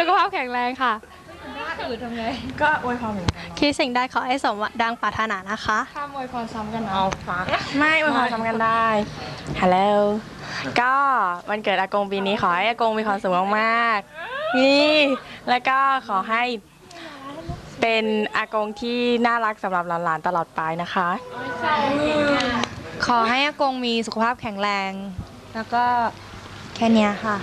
สุขภาพแข็งแรงค่ะก็อวยพรเหมือนกันคิดสิ่งใดขอให้สมดังปรารถนานะคะ ข้ามอวยพรซ้ำกันนะเอาฟ้าไม่อวยพรซ้ำกันได้ฮัลโหลก็วันเกิดอากงปีนี้ขอให้อากงมีความสุขมากๆนี่แล้วก็ขอให้เป็นอากงที่น่ารักสำหรับหลานๆตลอดไปนะคะ ขอให้อากงมีสุขภาพแข็งแรง แล้วก็แค่เนี้ยค่ะ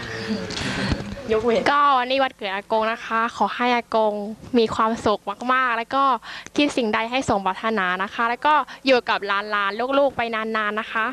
ยกเว้นก็วันนี้วันเกิดอากงนะคะ ขอให้อากงมีความสุขมากๆ แล้วก็คิดสิ่งใดให้สมปรารถนานะคะ แล้วก็อยู่กับหลานๆลูกๆไปนานๆนะคะ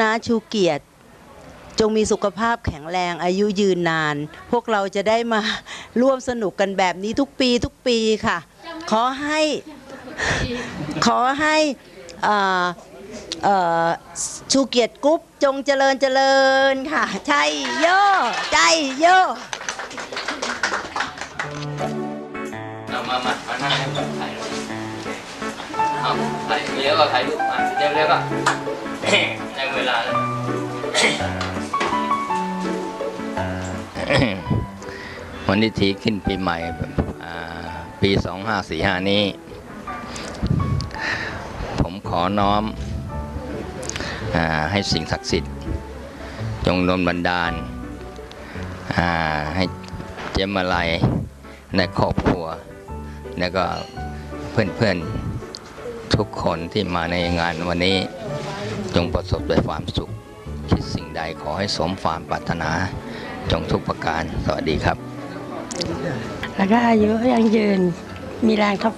น้าชูเกียรติ จงมีสุขภาพแข็งแรงอายุยืนนาน พวกเราจะได้มาร่วมสนุกกันแบบนี้ทุกปีทุกปีค่ะ ขอให้ขอให้อ่อเอ่อชูเกียรติกรุ๊ปจงเจริญเจริญค่ะ ใช่โยใจโยเอามามามานั่ง ให้ผมถ่ายรูปเอาถ่ายเร็วก็ถ่ายรูปมาเร็วเร็วก็ได้เวลาแล้ววันนี้ทีขึ้นปีใหม่อ่าปี 2545 นี้ ผมขอน้อมอให้สิ่งศักดิ์สิทธิ์ จงดลบันดาลให้เจมมาลัยในครอบครัว แล้วก็เพื่อนๆ ทุกคนที่มาในงานวันนี้จงประสบด้วยความสุข คิดสิ่งใดขอให้สมความปรารถนา จงทุกประการ สวัสดีครับ แล้วก็อายุยังยืน มีแรงทับ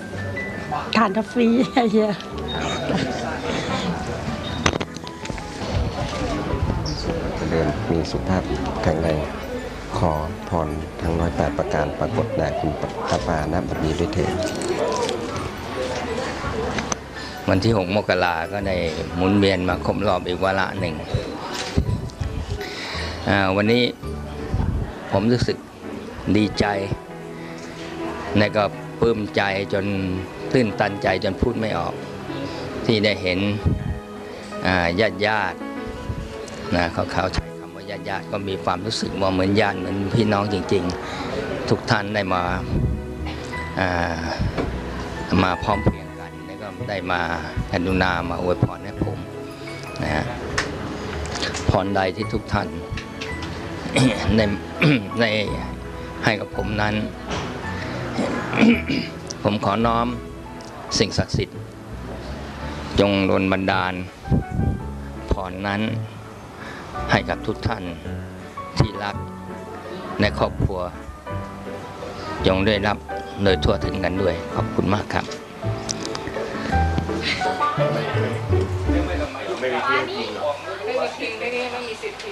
ทานทัฟฟรีเยอะเจริญมีสุขภาพแข็งแรงขอพรทั้งร้อยแปดประการปรากฏแด่คุณพระปาณบัดนี้ด้วยเถิด วันที่ 6 มกราก็ได้หมุนเวียนมาครบรอบอีกวาระหนึ่ง วันนี้ผมรู้สึกดีใจและก็ปลื้มใจจนตื้นตันใจจนพูดไม่ออก ที่ได้เห็นญาติญาตินะเขาเขาใช้คำว่าญาติญาติก็มีความรู้สึกว่าเหมือนญาติเหมือนพี่น้องจริง ๆ ทุกท่านได้มาามาพร้อมเพรียงกัน ได้มากรุณามาอวยพรให้ผมนะฮะพรใดที่ทุกท่านในในให้กับผมนั้น ผมขอน้อมสิ่งศักดิ์สิทธิ์ จงดลบันดาลพรนั้นให้กับทุกท่านที่รักในครอบครัวจงได้รับโดยทั่วถึงกันด้วย ขอบคุณมากครับ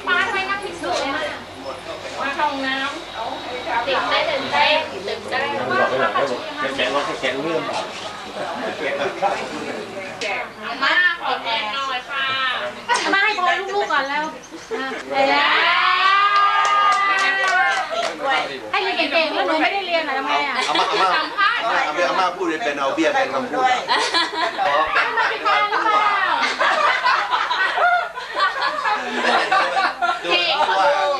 มาทำไมนักพิสูจน์มามาเข้าห้องน้ำติดได้ตื่นเต้นตื่นเต้นมาขอแทนหน่อยค่ะมาให้พรลูกๆก่อนแล้วให้เรียนเก่งๆแล้วหนูไม่ได้เรียนเหรอทำไมอะ อาม่าอาม่าสัมภาษณ์เอาไปอาม่าพูดเลยเป็นเอาเบี้ยเป็นคำพูดมาพิการหรือเปล่าเจ๋งเขาสูง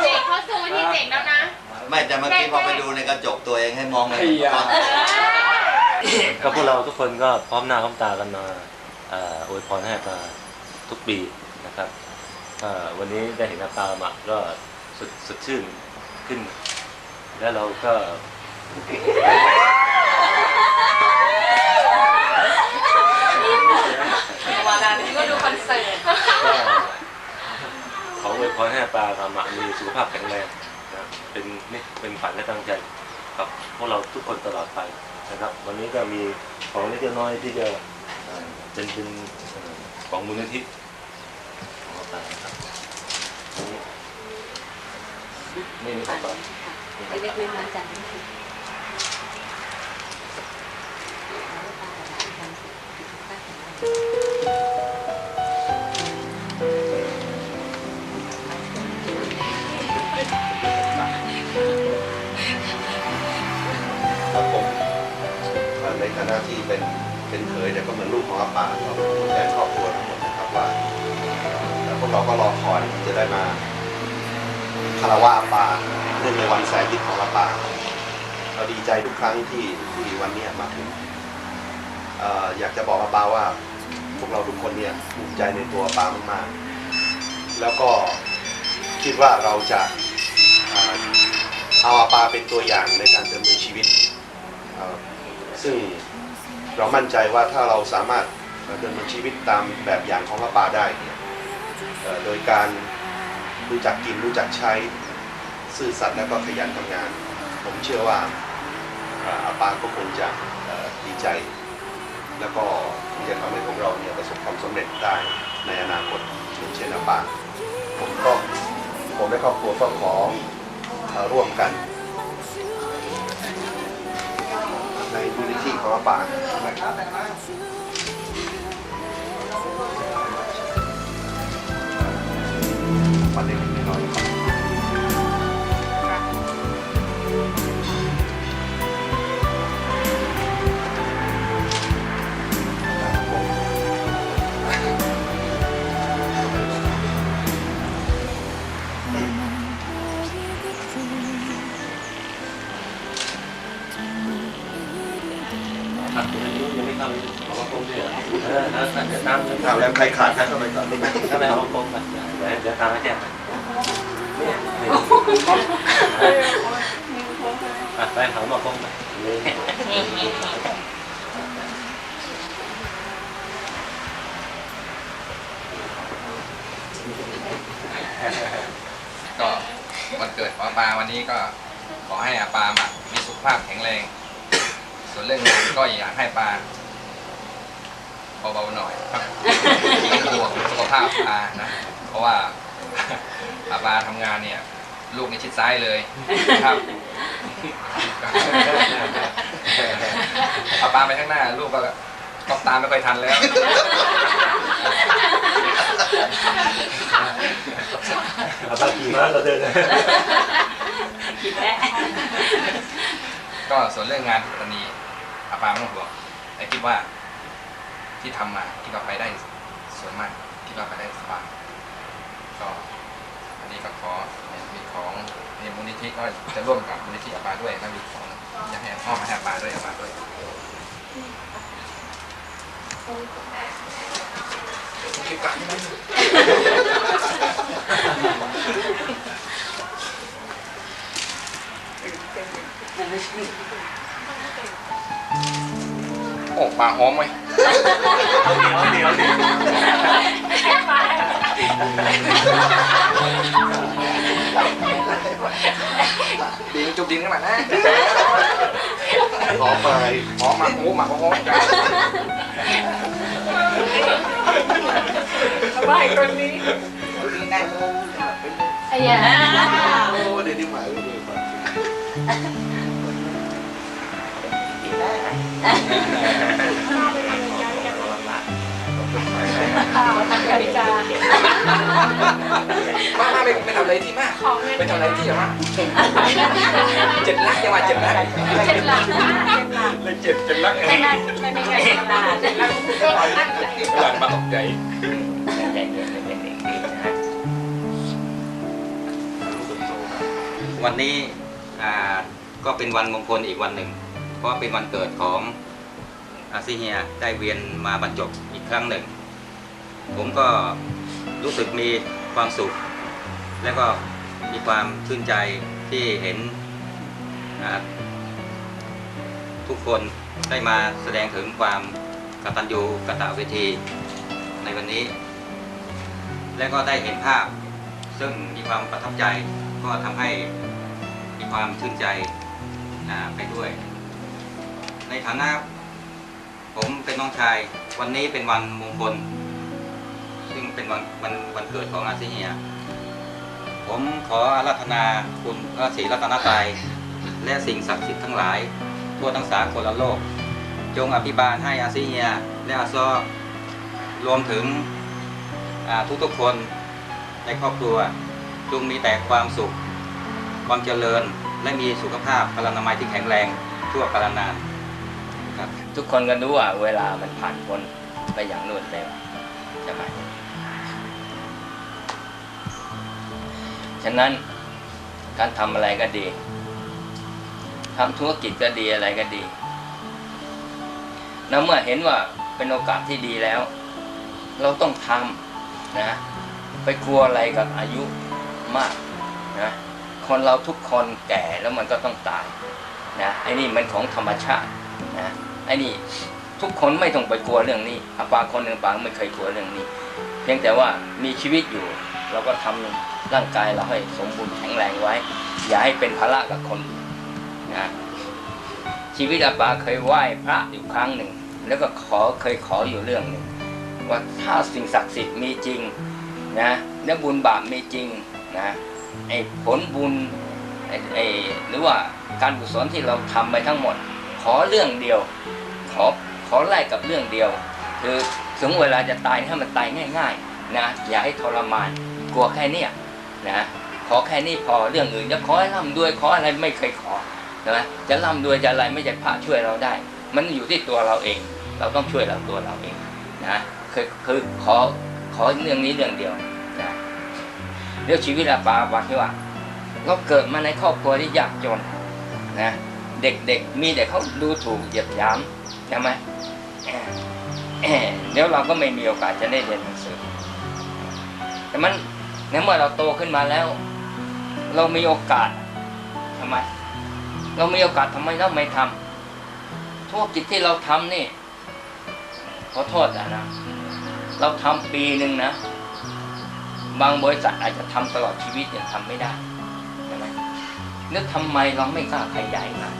เจ๋งเขาสูงที่เจ๋งแล้วนะ ไม่แต่เมื่อกี้พอไปดูในกระจกตัวเองให้มองเลยตอนก็พวกเราทุกคนก็พร้อมหน้าพร้อมตากันมาเอ่ออวยพรให้มาทุกปีนะครับก็วันนี้ได้เห็นอาตาหมักก็สดสดชื่นขึ้น แล้วเราก็ ก็ดูคอนเสิร์ตก็ขออวยพรให้อาตาหมักมีสุขภาพแข็งแรงนะครับเป็นนี่เป็นฝันและตั้งใจกับพวกเราทุกคนตลอดไปนะครับ วันนี้ก็มีของเล็กๆน้อยๆที่จะเอ่อเป็นเป็นเอ่อของมูลนิธิของอาตานะครับนี่นี่ของอาตาเล็กๆน้อยๆจ้ะ ครับผมเอ่อในฐานะที่เป็นเป็นเคยแต่ก็เหมือนลูกของอาป่าก็ผู้แทนครอบครัวทั้งหมดนะครับว่าเอ่อพวกเราก็รอคอยที่จะได้มาคารวะอาป่าเนื่องในวันแสนยิตของอาป่าเราดีใจทุกครั้งที่ที่วันนี้มาถึง อยากจะบอกอาปาว่า พวกเราทุกคนเนี่ยภูมิใจในตัวอาปามากๆ แล้วก็คิดว่าเราจะเอาอาปาเป็นตัวอย่างในการดำเนินชีวิต ซึ่งเรามั่นใจว่าถ้าเราสามารถดำเนินชีวิตตามแบบอย่างของอาปาได้โดยการรู้จักกินรู้จักใช้ซื่อสัตย์แล้วก็ขยันทำงาน ผมเชื่อว่าอาปาก็คงจะดีใจ แล้วก็ที่จะทำให้พวกเราเนี่ยประสบความสำเร็จได้ในอนาคตเช่นอาปาผมก็ผมและครอบครัวก็ขอร่วมกัน ในมูลนิธิของอาปานะครับวันเล็กๆน้ อะไปหามาคงไปก็วันเกิดของอาปาวันนี้ก็ขอให้อาปามามีสุขภาพแข็งแรง ส่วนเรื่องงานก็อยากให้ปาเบาๆหน่อยครับเป็นห่วงสุขภาพอานะ เพราะว่าอาปาทำงานเนี่ย ลูกในชิดซ้ายเลยครับอาปาไปข้างหน้า ลูกก็ก็ตามไม่ค่อยทันแล้วเอาไปขี่ม้าเราเดินก็ส่วนเรื่องงานตอนนี้อาปาไม่ต้องห่วงแต่คิดว่าที่ทำมาคิดว่าไปได้ส่วนมากคิดว่าไปได้สบายก็อันนี้ก็ขอมี ของในมูลนิธิก็จะร่วมกับมูลนิธิอาปาด้วยแล้วมีของจะให้พ่อมาให้อาปาด้วยอาปาด้วยโอ้ปลาหอมไหมเดี๋ยวเดี๋ยวดินจุบดินกั นมานะหอมไปหอมมาโอ้หมาหอมกันไม่คน นี้ไอ้ยาโอ้เดี๋ยวนี้หมายไม่ดีกว่ากติกา มามาไม่ไม่ทำอะไรที่มากไม่ทำอะไรที่หรอมาเจ็ดลักยังว่าเจ็ดลักเจ็ดหลักเลยเจ็ดเจ็ดลักเองไม่ไม่ไม่ธรรมดาเจ็ดหลักหลังมาตกใจวันนี้อ่าก็เป็นวันมงคลอีกวันหนึ่ง เพราะว่าเป็นวันเกิดของอาซิเฮียได้เวียนมาบรรจบอีกครั้งหนึ่ง ผมก็รู้สึกมีความสุข และก็มีความชื่นใจที่เห็นทุกคนได้มาแสดงถึงความกตัญญูกตเวทีในวันนี้ และก็ได้เห็นภาพ ซึ่งมีความประทับใจก็ทำให้มีความชื่นใจไปด้วย ในฐานะผมเป็นน้องชายวันนี้เป็นวันมงคล ซึ่งเป็นวันวันวันเกิดของอาซิเฮีย ผมขออาราธนาคุณพระศรีรัตนตรัยและสิ่งศักดิ์สิทธิ์ทั้งหลาย ทั่วทั้งสากลโลก จงอภิบาลให้อาซิเฮีย และอาซอรวมถึงอ่าทุกๆคนในครอบครัวจงมีแต่ความสุข ความเจริญและมีสุขภาพพลานามัยที่แข็งแรงทั่วกาลนานครับทุกคนก็รู้ว่าเวลามันผ่านพ้นไปอย่างรวดเร็ว ฉะนั้นการทำอะไรก็ดีทำธุรกิจก็ดีอะไรก็ดีแล้วเมื่อเห็นว่าเป็นโอกาสที่ดีแล้ว เราต้องทำนะ ไปกลัวอะไรกับอายุมากนะคนเราทุกคนแก่แล้วมันก็ต้องตายนะไอ้นี่มันของธรรมชาตินะไอ้นี่ทุกคนไม่ต้องไปกลัวเรื่องนี้อาปาคนหนึ่งปางไม่เคยกลัวเรื่องนี้ เพียงแต่ว่ามีชีวิตอยู่ เราก็ทำ ร่างกายเราให้สมบูรณ์แข็งแรงไว้ อย่าให้เป็นภาระกับคนนะชีวิตอาปาเคยไหว้พระอยู่ครั้งหนึ่ง แล้วก็ขอเคยขออยู่เรื่องหนึ่งว่าถ้าสิ่งศักดิ์สิทธิ์มีจริงนะและบุญบาปมีจริงนะไอ้ผลบุญไอ้ไอ้หรือว่าการกุศลที่เราทำไปทั้งหมด ขอเรื่องเดียว ขอขอไล่กับเรื่องเดียว คือถึงเวลาจะตายให้มันตายง่าย ๆ นะอย่าให้ทรมาน กลัวแค่เนี้ย นะขอแค่นี้พอเรื่องอื่นจะขอให้ร่ำรวยขออะไรไม่เคยขอนะจะร่ำรวยจะอะไรไม่ใช่พระช่วยเราได้ มันอยู่ที่ตัวเราเอง เราต้องช่วยเราตัวเราเองนะคือคือขอขอเรื่องนี้เรื่องเดียวนะเรื่องชีวิตอาปาบอกที่ว่าเราเกิดมาในครอบครัวที่ยากจนนะเด็กๆมีแต่เขาดูถูกเหยียดหยามใช่ไหมเดี๋ยวเราก็ไม่มีโอกาสจะได้เรียนหนังสือแต่มัน ในเมื่อเราโตขึ้นมาแล้ว เรามีโอกาสทำไม เรามีโอกาสทำไมเราไม่ทำธุรกิจที่เราทำนี่ขอโทษนะนะ เราทำปีหนึ่งนะ บางบริษัทอาจจะทำตลอดชีวิตยังทำไม่ได้ใช่ไหมนึกทำไมเราไม่กล้าขยายงาน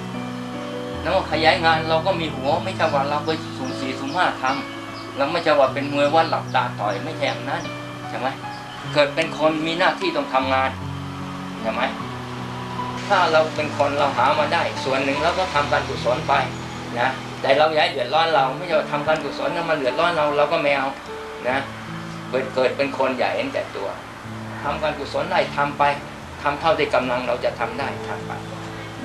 แล้วขยายงานเราก็มีหัวไม่ใช่ว่าเราไปสุ่มสี่สุ่มห้าทำเราไม่ใช่ว่าเป็นมวยวัดหลับตาต่อยไม่ใช่อย่งนั้นใช่ไหม เกิดเป็นคนมีหน้าที่ต้องทำงานใช่ไหมถ้าเราเป็นคนเราหามาได้ ส่วนหนึ่งเราก็ทำการกุศลไปนะแต่เราอย่าให้เดือดร้อนเราไม่ใช่ว่าทำการกุศลแล้วมาเดือดร้อนเราเราก็ไม่เอานะเกิดเกิดเป็นคนใหญ่เห็นแต่ตัวทำการกุศลได้ทำไปทำเท่าที่กำลังเราจะทำได้ทำไป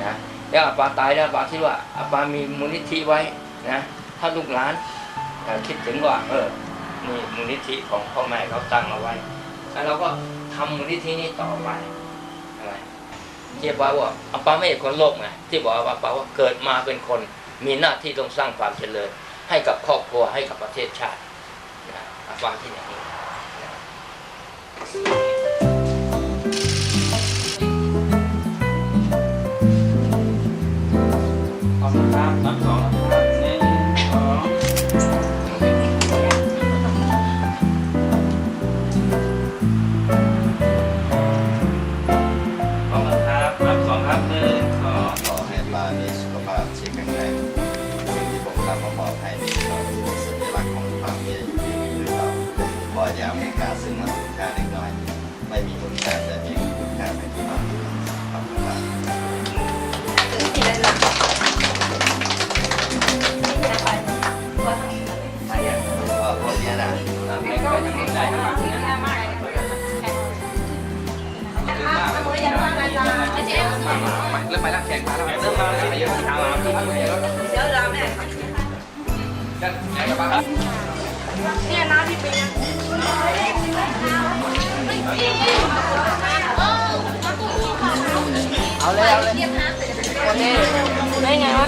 นะแล้วอาปาตายแล้วอาปาคิดว่าอาปามีมูลนิธิไว้นะถ้าลูกหลานคิดถึงว่าเออนี่มูลนิธิของพ่อแม่เขาตั้งเอาไว้ แล้วเราก็ทำมูลนิธินี้ต่อไปอะไรที่อาปาว่าอาป้าไม่ใช่คนโลกไงที่บอกว่าอาปาว่าเกิดมาเป็นคน มีหน้าที่ต้องสร้างความเจริญ ให้กับครอบครัวให้กับประเทศชาติอาปาที่อย่างนี้ เอาเลยเอาเลยได้ไงวะ